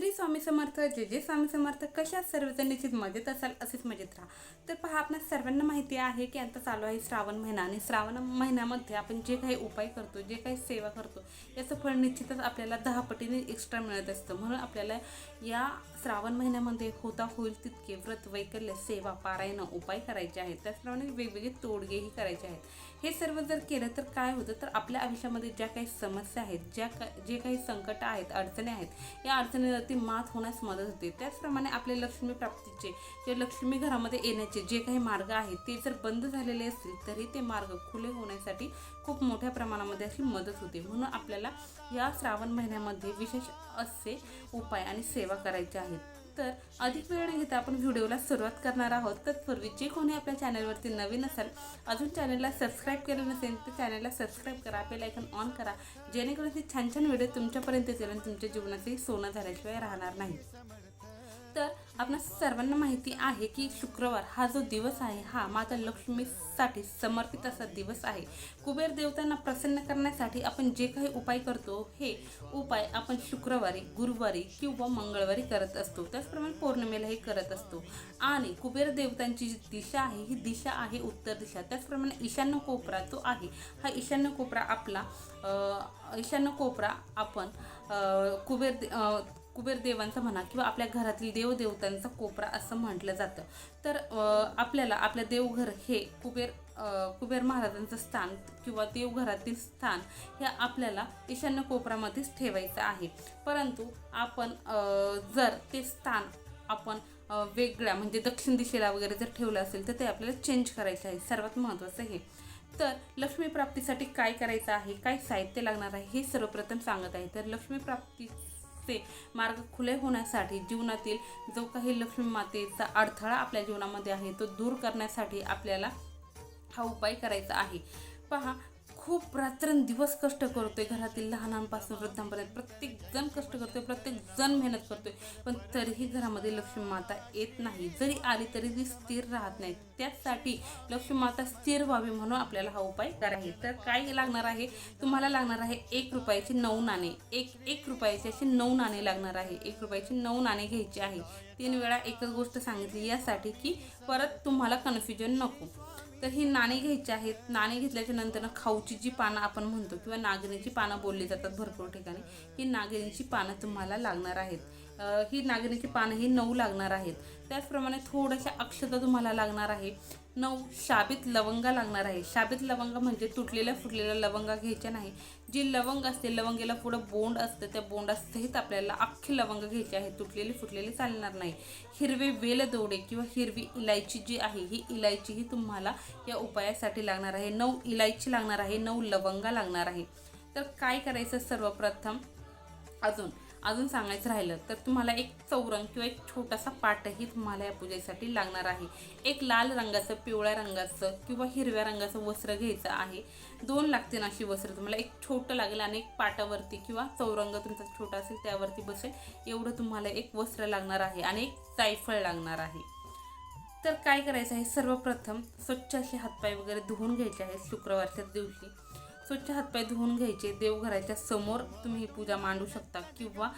श्री स्वामी समर्थ जे जे स्वामी समर्थ कशा सर्वजण निश्चित मजेत असाल असेच मजेत राहा. तर पहा आपल्या सर्वांना माहिती आहे की आता चालू आहे श्रावण महिना आणि श्रावण महिन्यामध्ये आपण जे काही उपाय करतो जे काही सेवा करतो याचं फळ निश्चितच आपल्याला दहा पटीने एक्स्ट्रा मिळत असतं. म्हणून आपल्याला या श्रावण महिन्यामध्ये होता होईल तितके व्रत वैकल्य सेवा पारायण उपाय करायचे आहेत. त्याचप्रमाणे वेगवेगळे तोडगेही करायचे आहेत. हे सर्व जर केलं तर काय होतं? तर आपल्या आयुष्यामध्ये ज्या काही समस्या आहेत ज्या का जे काही संकट आहेत अडचणी आहेत या अडचणीवरती मात होण्यास मदत होते. त्याचप्रमाणे आपले लक्ष्मी प्राप्तीचे जे लक्ष्मी घरामध्ये येण्याचे जे काही मार्ग आहेत ते जर बंद झालेले असतील तरी ते मार्ग खुले होण्यासाठी खूप मोठ्या प्रमाणामध्ये अशी मदत होते. म्हणून आपल्याला या श्रावण महिन्यामध्ये विशेष असे उपाय आणि सेवा करायच्या आहेत. तर अधिक वेळ न घेता आपण व्हिडिओला सुरुवात करणार आहोत. तत्पूर्वी जे कोणी आपल्या चॅनलवरती नवीन असाल अजून चॅनलला सबस्क्राईब केलं नसेल तर चॅनलला सबस्क्राईब करा बेल आयकन ऑन करा जेणेकरून ते छान छान व्हिडिओ तुमच्यापर्यंत येतील आणि तुमच्या जीवनातही सोनं झाल्याशिवाय राहणार नाही. तर आपणा सर्वांना माहिती आहे की शुक्रवार हा जो दिवस आहे हा माता लक्ष्मीसाठी समर्पित असा दिवस आहे. कुबेर देवतांना प्रसन्न करण्यासाठी आपण जे काही उपाय करतो हे उपाय आपण शुक्रवारी गुरुवारी किंवा मंगळवारी करत असतो. त्याचप्रमाणे पौर्णिमेलाही करत असतो. आणि कुबेर देवतांची जी दिशा आहे ही दिशा आहे उत्तर दिशा. त्याचप्रमाणे ईशान्य कोपरा जो आहे. हा ईशान्य कोपरा आपला ईशान्य कोपरा आपण कुबेर कुबेर देवांचा म्हणा किंवा आपल्या घरातील देवदेवतांचा कोपरा असं म्हटलं जातं. तर आपल्याला आपल्या देवघर हे कुबेर कुबेर महाराजांचं स्थान किंवा देवघरातील स्थान हे आपल्याला ईशान्य कोपऱ्यामध्येच ठेवायचं आहे. परंतु आपण जर ते स्थान आपण वेगळ्या म्हणजे दक्षिण दिशेला वगैरे जर ठेवलं असेल तर ते आपल्याला चेंज करायचं आहे. सर्वात महत्त्वाचं हे. तर लक्ष्मी प्राप्तीसाठी काय करायचं आहे? काय साहित्य लागणार आहे? हे सर्वप्रथम सांगत आहे. तर लक्ष्मी असते. मार्ग खुले होण्यासाठी जीवनातील जो काही लक्ष्मी मातेचा अडथळा आपल्या जीवनामध्ये आहे तो दूर करण्यासाठी आपल्याला हा उपाय करायचा आहे. पहा खूप रात्रंदिवस कष्ट करतोय घरातील लहानांपासून वृद्धांपर्यंत. प्रत्येक जण कष्ट करतोय प्रत्येक जण मेहनत करतोय. पण तरीही घरामध्ये लक्ष्मी माता येत नाही. जरी आली तरी ती स्थिर राहत नाही. त्यासाठी लक्ष्मी माता स्थिर व्हावी म्हणून आपल्याला हा उपाय करायचा तर काय लागणार आहे? तुम्हाला लागणार आहे एक रुपयाची नऊ नाणे. एक एक रुपयाची अशी नऊ नाणे लागणार आहे. एक रुपयाची नऊ नाणे घ्यायची आहे. तीन वेळा एकच गोष्ट सांगितली. यासाठी की परत तुम्हाला कन्फ्युजन नको. तर ही नाणी घ्यायची आहेत. नाणी घेतल्याच्या नंतर खाऊची जी पानं आपण म्हणतो किंवा नागरीची पानं बोलली जातात भरपूर ठिकाणी ही नागरीची पानं तुम्हाला लागणार आहेत. ही नागिनीची पानं ही नऊ लागणार आहेत. त्याचप्रमाणे थोड्याशा अक्षता तुम्हाला लागणार आहे. नऊ शाबित लवंगा लागणार आहे. शाबित लवंगा म्हणजे तुटलेल्या फुटलेल्या लवंगा घ्यायच्या नाही. जी लवंग असते लवंगेला पुढं बोंड असतं. त्या बोंडासहित आपल्याला अख्खी लवंग घ्यायची आहे तुटलेली फुटलेली चालणार नाही. हिरवे वेल दोडे किंवा हिरवी इलायची जी आहे ही इलायची ही तुम्हाला या उपायासाठी लागणार आहे. नऊ इलायची लागणार आहे. नऊ लवंगा लागणार आहे. तर काय करायचं सर्वप्रथम? अजून अजून सांगायचं राहिलं तर तुम्हाला एक चौरंग किंवा एक छोटासा पाटही तुम्हाला या पूजेसाठी लागणार आहे. एक लाल रंगाचं पिवळ्या रंगाचं किंवा हिरव्या रंगाचं वस्त्र घ्यायचं आहे. दोन लागतील अशी वस्त्र तुम्हाला. एक छोटं लागेल आणि एक पाटावरती किंवा चौरंग तुमचा छोटा असेल त्यावरती बसेल. एवढं तुम्हाला एक वस्त्र लागणार आहे आणि एक जायफळ लागणार आहे. तर काय करायचं आहे? सर्वप्रथम स्वच्छ असे हातपाय वगैरे धुवून घ्यायचे आहेत शुक्रवारच्या दिवशी. स्वच्छ हातपाय धुवून घ्यायचे देवघराच्या समोर तुम्ही ही पूजा मांडू शकता किंवा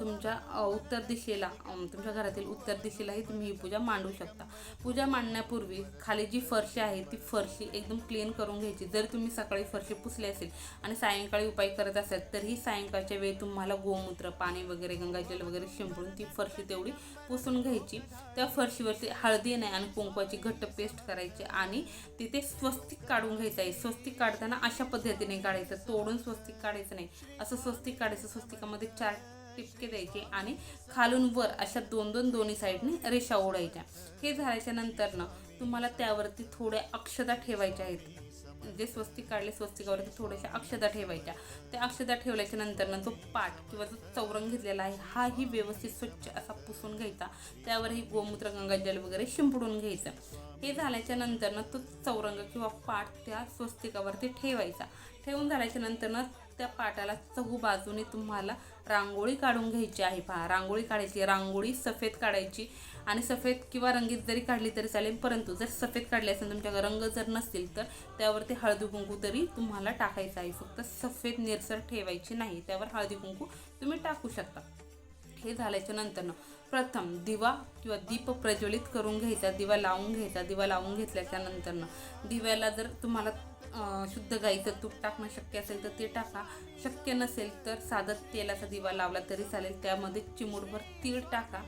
तुमच्या उत्तर दिशेला तुमच्या घरातील उत्तर दिशेलाही तुम्ही ही पूजा मांडू शकता. पूजा मांडण्यापूर्वी खाली जी फरशी आहे ती फरशी एकदम क्लीन करून घ्यायची. जर तुम्ही सकाळी फरशी पुसली असेल आणि सायंकाळी उपाय करत असाल तरीही सायंकाळच्या वेळी तुम्हाला गोमूत्र पाणी वगैरे गंगाजल वगैरे शिंपडून ती फरशी तेवढी पुसून घ्यायची. त्या फरशीवरती हळदी नाही आणि कुंकवाची घट्ट पेस्ट करायची आणि तिथे स्वस्तिक काढून घ्यायचं आहे. स्वस्तिक काढताना अशा पद्धतीने काढायचं. तोडून स्वस्तिक काढायचं नाही. असं स्वस्तिक काढायचं स्वस्तिकामध्ये चार टिपके द्यायचे आणि खालून वर अशा दोन दोन दोन्ही साईडने रेषा ओढायच्या. हे झाल्याच्यानंतर ना तुम्हाला त्यावरती थोड्या अक्षता ठेवायच्या आहेत. जे स्वस्तिक काढले स्वस्तिकावरती थोड्याशा अक्षता ठेवायच्या. त्या अक्षता ठेवल्याच्या नंतर ना जो पाट किंवा जो चौरंग घेतलेला आहे हाही व्यवस्थित स्वच्छ असा पुसून घ्यायचा. त्यावरही गोमूत्र गंगाजल वगैरे शिंपडून घ्यायचं. हे झाल्याच्या नंतरनं तो चौरंग किंवा पाट त्या स्वस्तिकावरती ठेवायचा. ठेवून झाल्याच्या नंतरनं त्या पाटाला चहू बाजूने तुम्हाला रांगोळी काढून घ्यायची आहे. पहा रांगोळी काढायची रांगोळी सफेद काढायची आणि सफेद किंवा रंगीत जरी काढली तरी चालेल परंतु जर सफेद काढली असेल तुमच्या रंग जर नसतील तर त्यावरती हळदी कुंकू तरी तुम्हाला टाकायचं आहे. फक्त सफेद निरसर ठेवायची नाही त्यावर हळदी कुंकू तुम्ही टाकू शकता. हे झाल्याच्या नंतरनं प्रथम दिवा किंवा दीप प्रज्वलित करून घ्यायचा दिवा लावून घ्यायचा दिवा लावून घेतल्याच्या नंतरनं दिव्याला जर तुम्हाला शुद्ध गाईचं तूप टाकणं शक्य असेल तर ते टाका. शक्य नसेल तर साधं तेलाचा दिवा लावला तरी चालेल. त्यामध्ये चिमूटभर तीळ टाका.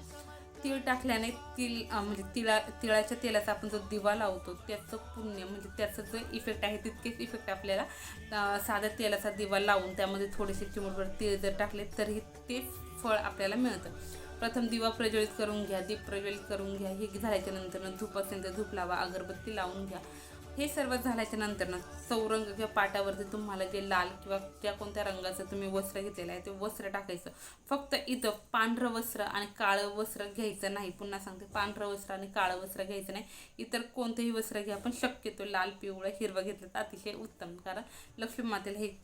तीळ टाकल्याने तिळ म्हणजे तिळा तिळाच्या तेलाचा आपण जो दिवा लावतो त्याचं पुण्य म्हणजे त्याचं जो इफेक्ट आहे तितकेच इफेक्ट आपल्याला साध्या तेलाचा दिवा लावून त्यामध्ये थोडेसे चिमूटभर तीळ जर टाकले तरी तेच फळ आपल्याला मिळतं. प्रथम दिवा प्रज्वलित करून घ्या दीप प्रज्वलित करून घ्या हे झाल्याच्या नंतरनं धूप असेल तर धूप लावा अगरबत्ती लावून घ्या. हे सर्व झाल्याच्या नंतरनं सौरंग किंवा पाटावरती तुम्हाला जे लाल किंवा ज्या कोणत्या रंगाचं तुम्ही वस्त्र घेतलेलं आहे ते वस्त्र टाकायचं. फक्त इथं पांढरं वस्त्र आणि काळं वस्त्र घ्यायचं नाही. पुन्हा सांगते पांढरं वस्त्र आणि काळं वस्त्र घ्यायचं नाही. इतर कोणतंही वस्त्र घ्या पण शक्यतो लाल पिवळं हिरवं घेतलं तर अतिशय उत्तम. कारण लक्ष्मी मातेला हे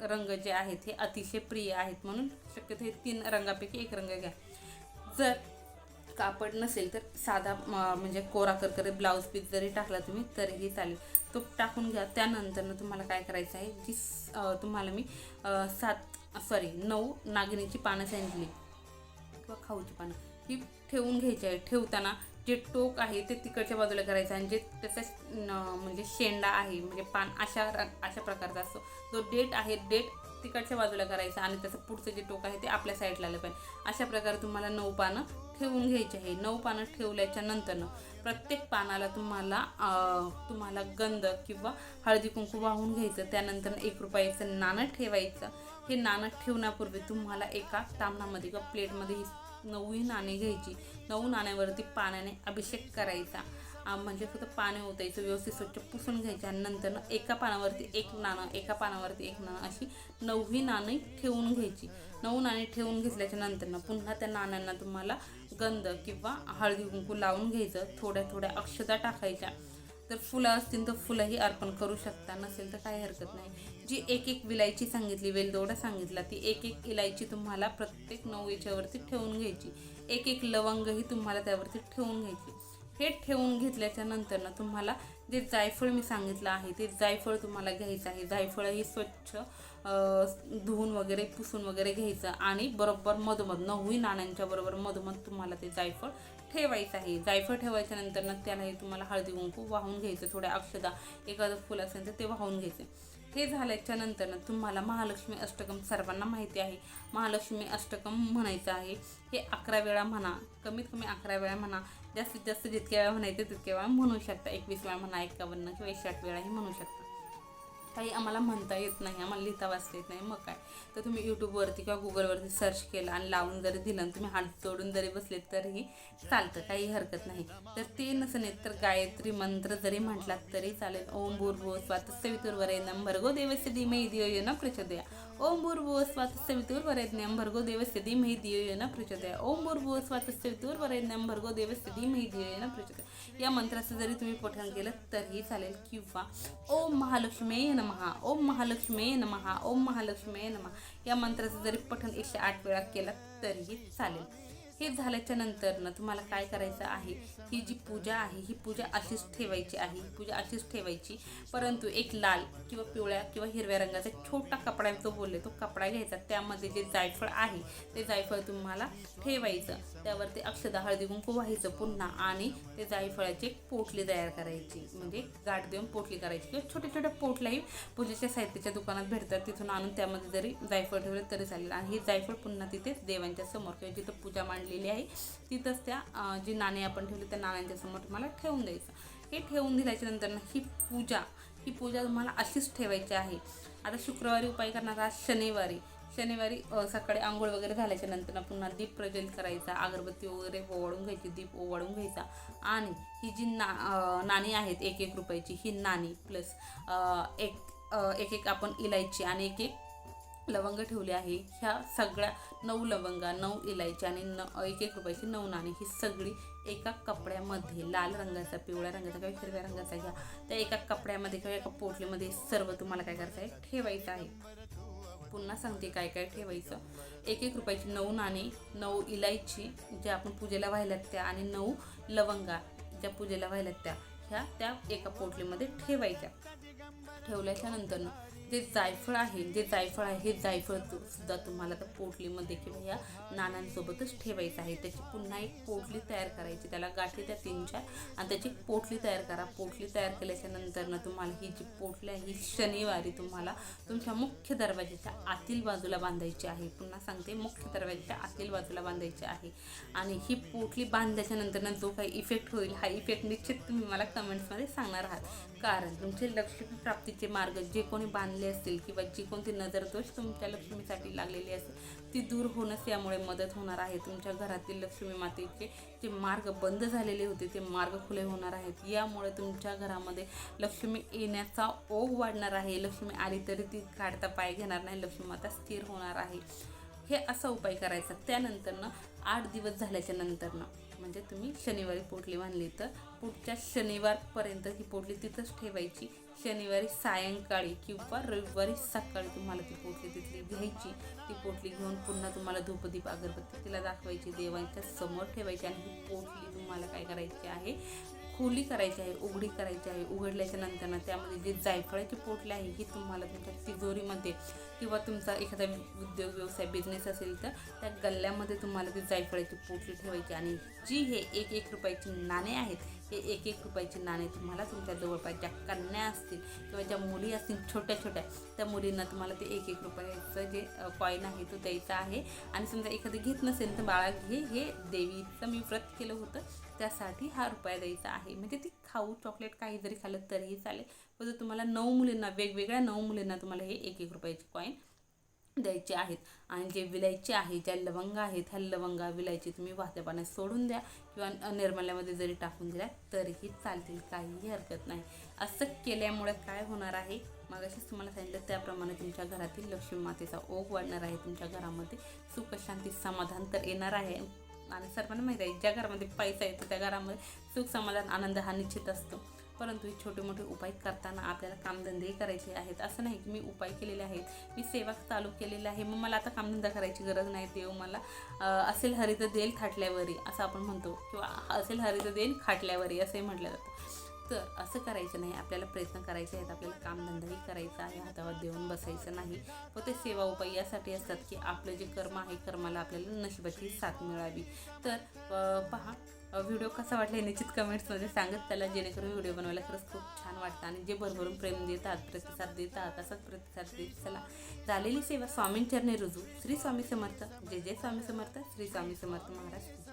रंग जे आहेत हे अतिशय प्रिय आहेत म्हणून शक्यतो हे तीन रंगापैकी एक रंग घ्या. जर कापड नसेल तर साधा म्हणजे कोरा करकरे ब्लाऊज पीस जरी टाकला तुम्ही तरीही चालेल. तो टाकून घ्या. त्यानंतर तुम्हाला काय करायचं आहे जी तुम्हाला मी सात सॉरी नऊ नागिनीची पानं सांगितली. किंवा खाऊची पानं. ही ठेवून घ्यायची आहे. ठेवताना जे टोक आहे ते तिकडच्या बाजूला करायचं आणि जे त्याचा म्हणजे शेंडा आहे म्हणजे पान अशा अशा प्रकारचा असतो. जो डेट आहे डेट तिकडच्या बाजूला करायचं आणि त्याचं पुढचं जे टोक आहे ते आपल्या साईडला आलं पाहिजे. अशा प्रकारे तुम्हाला नऊ पानं ठेवून घ्यायची आहे. नऊ पानं ठेवल्याच्या नंतरनं प्रत्येक पानाला तुम्हाला तुम्हाला गंध किंवा हळदी कुंकू वाहून घ्यायचं. त्यानंतर एक रुपयाचं नाणं ठेवायचं. हे नाणं ठेवण्यापूर्वी तुम्हाला एका तामणामध्ये किंवा प्लेटमध्ये ही नऊ नाणी घ्यायची. नऊ नाण्यावरती पाण्याने अभिषेक करायचा. म्हणजे फक्त पाणी ओतायचं व्यवस्थित स्वच्छ पुसून घ्यायचं आणि नंतर एका पानावरती एक नाणं एका पानावरती एक नाणं अशी नववी नाणी ठेवून घ्यायची. नऊ नाणी ठेवून घेतल्याच्या नंतर पुन्हा त्या नाण्यांना तुम्हाला गंध किंवा हळदी कुंकू लावून घ्यायचं थोड्या थोड्या अक्षता टाकायच्या. तर फुलं असतील तर फुलंही अर्पण करू शकता नसेल तर काही हरकत नाही. जी एक एक विलायची सांगितली वेलदोडा सांगितला ती एक एक इलायची तुम्हाला प्रत्येक नऊ याच्यावरती ठेवून घ्यायची. एक एक लवंगही तुम्हाला त्यावरती ठेवून घ्यायची. हे ठेवून घेतल्याच्या नंतर ना तुम्हाला जे जायफळ मी सांगितलं आहे ते जायफळ तुम्हाला घ्यायचं आहे. जायफळ हे स्वच्छ धुवून वगैरे पुसून वगैरे घ्यायचं आणि बरोबर मधोमध नऊही नाण्यांच्या बरोबर मधोमध तुम्हाला ते जायफळ ठेवायचं आहे. जायफळ ठेवायच्या नंतर ना त्यालाही तुम्हाला हळदी कुंकू वाहून घ्यायचं थोड्या अक्षदा एखादं फुल असेल तर ते वाहून घ्यायचं. हे झाल्याच्या नंतरनं तुम्हाला महालक्ष्मी अष्टकम सर्वांना माहिती आहे. महालक्ष्मी अष्टकम म्हणायचं आहे. हे अकरा वेळा म्हणा कमीत कमी अकरा वेळा म्हणा जास्तीत जास्त जितक्या वेळा म्हणायचे तितक्या वेळा म्हणू शकता. एकवीस वेळा म्हणा एकावन्न किंवा एकशे आठ वेळाही म्हणू शकता. काही आम्हाला म्हणता येत नाही आम्हाला लिहिता वाचता येत नाही मग काय? तर तुम्ही यूट्यूबवरती किंवा गुगलवरती सर्च केलं आणि लावून जरी दिलं आणि तुम्ही हात जोडून जरी बसले तरीही चालतं काही हरकत नाही. तर ते नसेल तर गायत्री मंत्र जरी म्हटलात तरी चालेल. ओम भूर्भो स्वातस्य सवितुर वरेण्यम भर्गो देवस्य धीमे धियो यो न प्रचोदया ओम भूर्भुव स्वात सवितुर भर्गो देवस्य धीमहि धियो यो न ओम भूर्भुव भर्गो देवस्य धीमहि धियो यो या मंत्राचं जरी तुम्ही पठण केलं तरीही चालेल. किंवा ओम महालक्ष्मी नमहा ओम महालक्ष्मी नमहा ओम महालक्ष्मी नमहा या मंत्राचं जरी पठण एकशे आठ वेळा केलं तरीही चालेल. हे झाल्याच्यानंतर ना तुम्हाला काय करायचं आहे? ही जी पूजा आहे ही पूजा अशीच ठेवायची आहे ही पूजा अशीच ठेवायची. परंतु एक लाल किंवा पिवळ्या किंवा हिरव्या रंगाचा छोटा कपडा जो बोलले तो कपडा घ्यायचा. त्यामध्ये जे जायफळ आहे ते जायफळ तुम्हाला ठेवायचं. त्यावरती अक्षदा हळदी कुंकू व्हायचं पुन्हा आणि ते जायफळाची एक पोटली तयार करायची. म्हणजे गाठ देऊन पोटली करायची. किंवा छोट्या छोट्या पोटल्याही पूजेच्या साहित्याच्या दुकानात भेटतात. तिथून आणून त्यामध्ये जरी जायफळ ठेवले तरी चालेल. आणि हे जायफळ पुन्हा तिथे देवांच्या समोर किंवा जिथं पूजा मांडली ठेवलेली आहे. तिथंच त्या जी नाणी आपण ठेवली त्या नाण्यांच्या समोर तुम्हाला ठेवून द्यायचं. हे ठेवून दिल्याच्या नंतर ना ही पूजा ही पूजा तुम्हाला अशीच ठेवायची आहे. आता शुक्रवारी उपाय करणार आज शनिवारी. शनिवारी सकाळी आंघोळ वगैरे झाल्याच्यानंतर पुन्हा दीप प्रज्वलित करायचा. अगरबत्ती वगैरे ओवाळून घ्यायची दीप ओवाळून घ्यायचा. आणि ही जी ना नाणी आहेत एक एक रुपयाची ही नाणी प्लस एक एक एक आपण इलायची आणि एक एक लवंग ठेवली आहे. ह्या सगळ्या नऊ लवंगा नऊ इलायची आणि न एक एक रुपयाची नऊ नाणी ही सगळी एका कपड्यामध्ये लाल रंगाचा पिवळ्या रंगाचा किंवा हिरव्या रंगाचा घ्या. त्या एका कपड्यामध्ये किंवा एका पोटलीमध्ये सर्व तुम्हाला काय करायचं आहे? ठेवायचं आहे. पुन्हा सांगते काय काय ठेवायचं. एक एक रुपयाची नऊ नाणी नऊ इलायची ज्या आपण पूजेला व्हायला त्या आणि नऊ लवंगा ज्या पूजेला वाहिल्यात त्या ह्या त्या एका पोटलीमध्ये ठेवायच्या. ठेवल्याच्या नंतर जे जायफळ आहे जे जायफळ आहे हे जायफळ सुद्धा तुम्हाला त्या पोटलीमध्ये किंवा या नाण्यांसोबतच ठेवायचं आहे. त्याची पुन्हा एक पोटली तयार करायची. त्याला गाठी त्या तीन चार आणि त्याची पोटली तयार करा. पोटली तयार केल्याच्यानंतर तुम्हाला ही जी पोटली आहे ही शनिवारी तुम्हाला तुमच्या मुख्य दरवाजाच्या आतील बाजूला बांधायची आहे. पुन्हा सांगते मुख्य दरवाज्याच्या आतील बाजूला बांधायची आहे. आणि ही पोटली बांधल्याच्या नंतर जो काही इफेक्ट होईल हा इफेक्ट निश्चित तुम्ही मला कमेंट्समध्ये सांगणार आहात. कारण तुमचे लक्ष्मी प्राप्तीचे मार्ग जे कोणी बांधले असतील किंवा जी कोणती नजर दोष तुमच्या लक्ष्मीसाठी लागलेली असेल ती दूर होणंच यामुळे मदत होणार आहे. तुमच्या घरातील लक्ष्मी मातेचे जे मार्ग बंद झालेले होते ते मार्ग खुले होणार आहेत. यामुळे तुमच्या घरामध्ये लक्ष्मी येण्याचा ओघ वाढणार आहे. लक्ष्मी आली तरी ती काढता पाय घेणार नाही. लक्ष्मी माता स्थिर होणार आहे. हे असा उपाय करायचा. त्यानंतरनं आठ दिवस झाल्याच्या नंतरनं म्हणजे तुम्ही शनिवारी पोटली बांधली तर पुढच्या शनिवारपर्यंत ही पोटली तिथंच ठेवायची. शनिवारी सायंकाळी किंवा रविवारी सकाळी तुम्हाला ती पोटली तिथली घ्यायची. ती पोटली घेऊन पुन्हा तुम्हाला धूपदीप अगरबत्ती तिला दाखवायची देवांच्या समोर ठेवायची आणि ही पोटली तुम्हाला काय करायची आहे? खोली करायची आहे उघडी करायची आहे उघडल्याच्या नंतर त्यामध्ये जे जायफळाची पोटली आहे ही तुम्हाला तुमच्या तिजोरीमध्ये किंवा तुमचा एखादा उद्योग व्यवसाय बिझनेस असेल तर त्या गल्ल्यामध्ये तुम्हाला ती जायफळाची पोटली ठेवायची आणि जी हे एक एक रुपयाची नाणे आहेत हे एक एक रुपयाची नाणे तुम्हाला तुमच्या जवळपास ज्या कन्या असतील किंवा ज्या मुली असतील छोट्या छोट्या त्या मुलींना तुम्हाला ते एक एक रुपयाचं जे कॉईन आहे तो द्यायचा आहे. आणि समजा एखादं घेत नसेल तर बाळा घे हे देवीचं मी व्रत केलं होतं. त्यासाठी हा रुपया द्यायचा आहे. म्हणजे ती खाऊ चॉकलेट काही जरी खाल्लं तरीही चालेल. पण जर तुम्हाला नऊ मुलींना वेगवेगळ्या नऊ मुलींना तुम्हाला हे एक एक रुपयाची कॉईन द्यायचे आहेत. आणि जे विलायची आहे ज्या लवंगा आहेत ह्या लवंगा विलायची तुम्ही वाहत्या पाण्यात सोडून द्या किंवा निर्मल्यामध्ये जरी टाकून दिल्या तरीही चालतील काहीही हरकत नाही. असं केल्यामुळे काय होणार आहे? मागाशीच तुम्हाला सांगितलं त्याप्रमाणे तुमच्या घरातील लक्ष्मी मातेचा ओघ वाढणार आहे. तुमच्या घरामध्ये सुखशांती समाधान तर येणार आहे. आणि सर्वांना माहीत आहे ज्या घरामध्ये पैसा येतो त्या घरामध्ये सुख समाधान आनंद हा निश्चित असतो. परंतु हे छोटे मोठे उपाय करताना आपल्याला कामधंदेही करायचे आहेत. असं नाही की मी उपाय केलेले आहेत मी सेवा चालू केलेला आहे मग मला आता कामधंदा करायची गरज नाही देव मला असेल हरित देईल थाटल्यावरी असं आपण म्हणतो. किंवा असेल हरित देईल खाटल्यावरी असंही म्हटलं जातं. तर असं करायचं नाही आपल्याला प्रयत्न करायचे आहेत आपल्याला कामधंदाही करायचा आहे हातावर देऊन बसायचं नाही. व ते सेवा उपाय यासाठी असतात की आपलं जे कर्म आहे कर्माला आपल्याला नशिबाची साथ मिळावी. तर पहा व्हिडिओ कसा वाटला हे निश्चित कमेंट्समध्ये सांगत त्याला जेणेकरून व्हिडिओ बनवायला खरंच खूप छान वाटतं आणि जे भरभरून प्रेम देतात प्रतिसाद देतात असाच प्रतिसाद देत चला. झालेली सेवा स्वामींचरणी रुजू. श्री स्वामी समर्थ. जय जय स्वामी समर्थ. श्री स्वामी समर्थ महाराज.